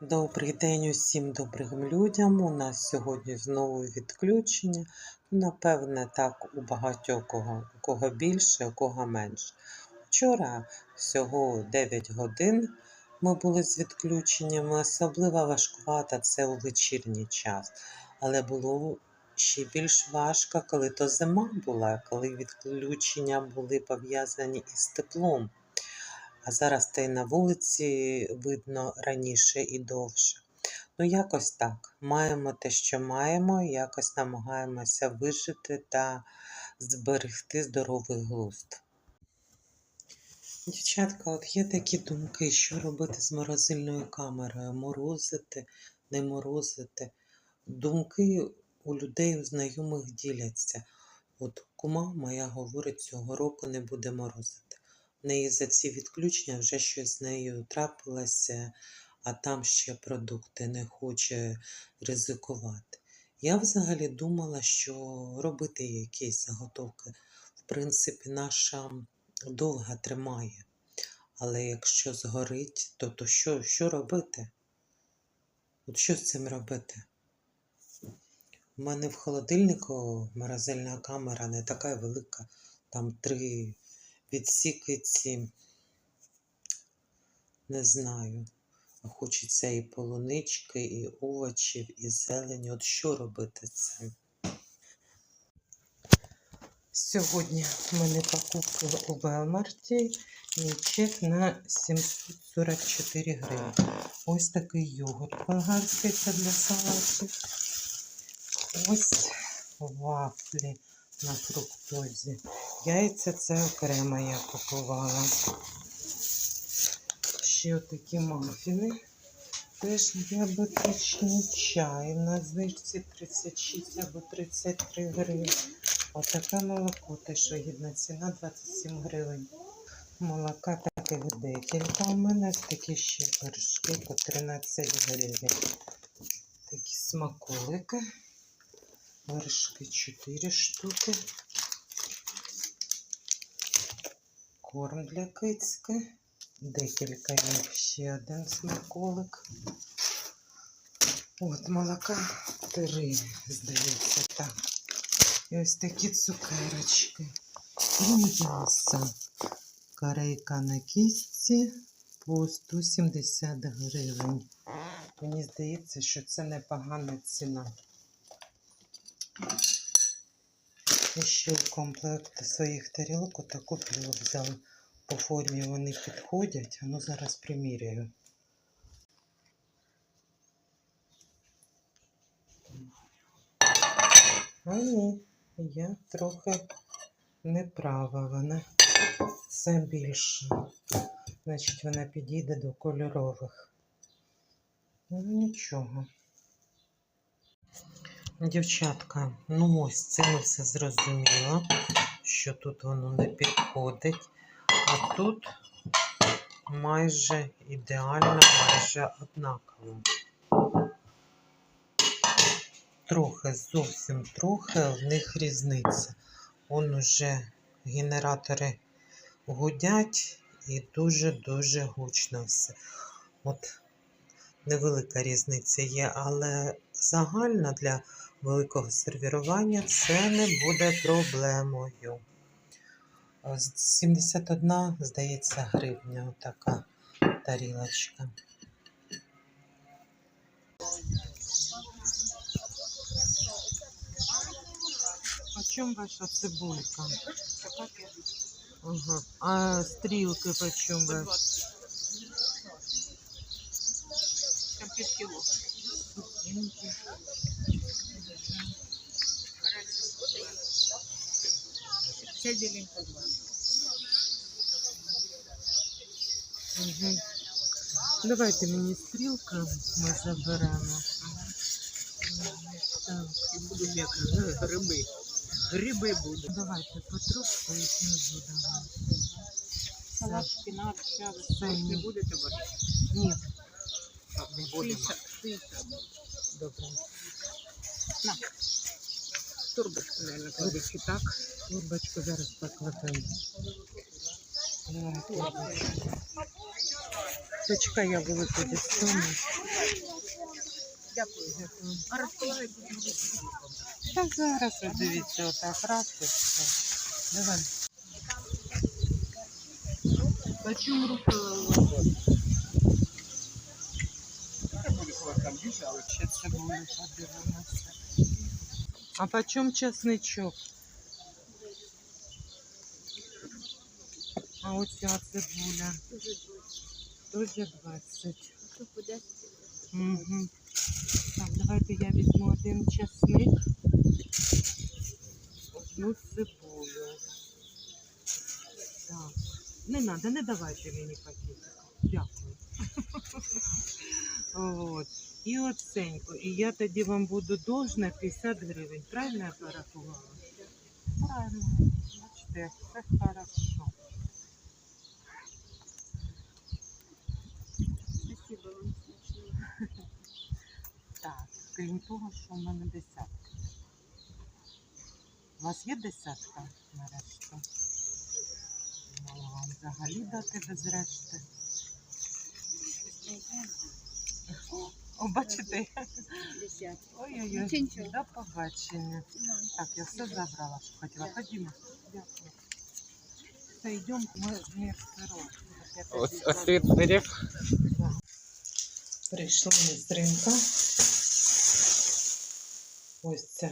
Добрий день усім добрим людям. У нас сьогодні знову відключення. Напевне, так у багатьох кого, у кого більше, у кого менше. Вчора всього 9 годин ми були з відключеннями. Особливо важкувато це у вечірній час. Але було ще більш важко, коли то зима була, коли відключення були пов'язані із теплом. А зараз та й на вулиці видно раніше і довше. Ну, якось так. Маємо те, що маємо, якось намагаємося вижити та зберегти здоровий глузд. Дівчатка, от є такі думки, що робити з морозильною камерою, морозити, не морозити. Думки у людей, у знайомих діляться. От кума моя говорить, цього року не буде морозити. Неї за ці відключення вже щось з нею трапилося, а там ще продукти не хоче ризикувати. Я взагалі думала, що робити якісь заготовки. В принципі, наша довга тримає. Але якщо згорить, то, то що, що робити? От що з цим робити? У мене в холодильнику морозильна камера не така велика, там три відсіки ці, не знаю. Хочеться і полунички, і овочів, і зелені. От що робити цим? Сьогодні в мене покупки у Велмарті і чек на 744 гривні. Ось такий йогурт болгарський це для салатів. Ось вафлі на фруктозі. Яйця це окремо я купувала. Ще отакі мафіни. Теж діабетичний чай на знижці 36 або 33 гривень. Отаке молоко, теж вигідна ціна 27 гривень. Молока таких декілька. У мене такі ще вершки по 13 гривень. Такі смаколики. Вершки 4 штуки. Корм для кицьки. Декілька їх ще один смаколик. От молока три, здається, так. І ось такі цукерочки. І м'ясо. Корейка на кістці по 170 гривень. Мені здається, що це непогана ціна. І ще в комплект своїх тарілок отаку пілу. По формі вони підходять, ну зараз приміряю. А ні, я трохи неправа вона. Це більше. Значить, вона підійде до кольорових. Ну, нічого. Дівчатка, ну ось це ми все зрозуміло, що тут воно не підходить. А тут майже ідеально, майже однаково. Трохи, зовсім трохи, в них різниця. Он уже генератори гудять і дуже-дуже гучно все. От невелика різниця є, але загальна для великого сервірування це не буде проблемою. З 71, здається, гривня така тарілочка. А чому ваша цибулька? Ага. А стрілки по чому Там 5 кило. Вся зелень по 20. Угу. Давайте мені стрілка, ми заберемо. Так, І будуть як гриби. Гриби будуть. давайте потрошку і знизу давайте. Салат, шпинат, чавес. Це Ви ні. не будете варити? Ні, Так, будемо. 60, 60. Добре. На. Турбочку, наверное, клади. Чи так? Турбочку зараз покладемо. Почекай, я велику дістану. Дякую. А розполагайте. Та зараз от дивіться, отак раз і все. Давай. Почему рукола? Ще цибулю подивимося. А по чому чесничок? А оця цибуля теж 20. Угу. Так, давайте я візьму один чесник, одну цибулю. Так. Не треба, не давайте мені пакетик. Дякую. От. І оценьку. І я тоді вам буду должна 50 гривень. Правильно я порахувала? Правильно. Бачите, все хорошо. Спасибо вам. Так, крім того, що в мене десятка. У вас є десятка на решту? Ну, вам взагалі дати без решти. О, бачите? Ой-ой-ой, до побачення. Так, я все забрала, що хотіла. Ходімо. Дякую. Все, йдемо, ми мір сирок. Освіт сирів. Прийшли ми з. Ось це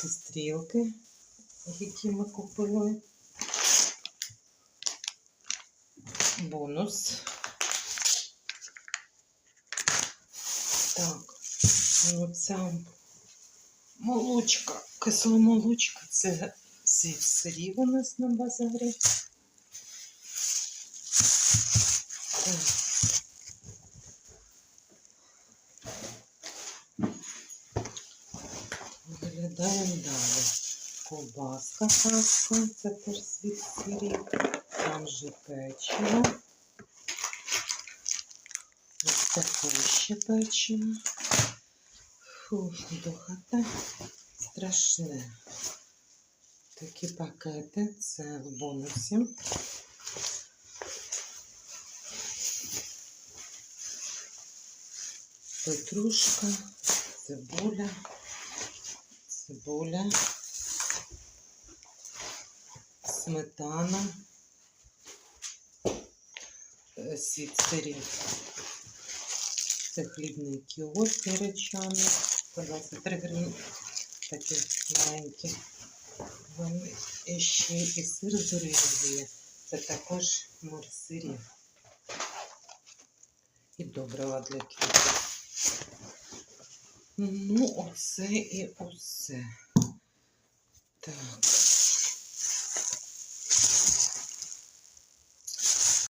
ці стрілки, які ми купили. Бонус. Так, ну ця молочка, кисломолочка, це сирів у нас на базарі. Так. Виглядаємо далі. Ковбаска хаска, це теж світ сирів. Там же печиво. Ось таке ще печиво. Фу, духота страшне. Такі пакети, це в бонусі. Петрушка, цибуля, цибуля, сметана, е, світ. Це хлібний кіоск гречаний, по 23 гривні, такі маленькі. Вони ще і сир з. Це також морсирів. І добрива для квітів. Ну, оце і усе. Так.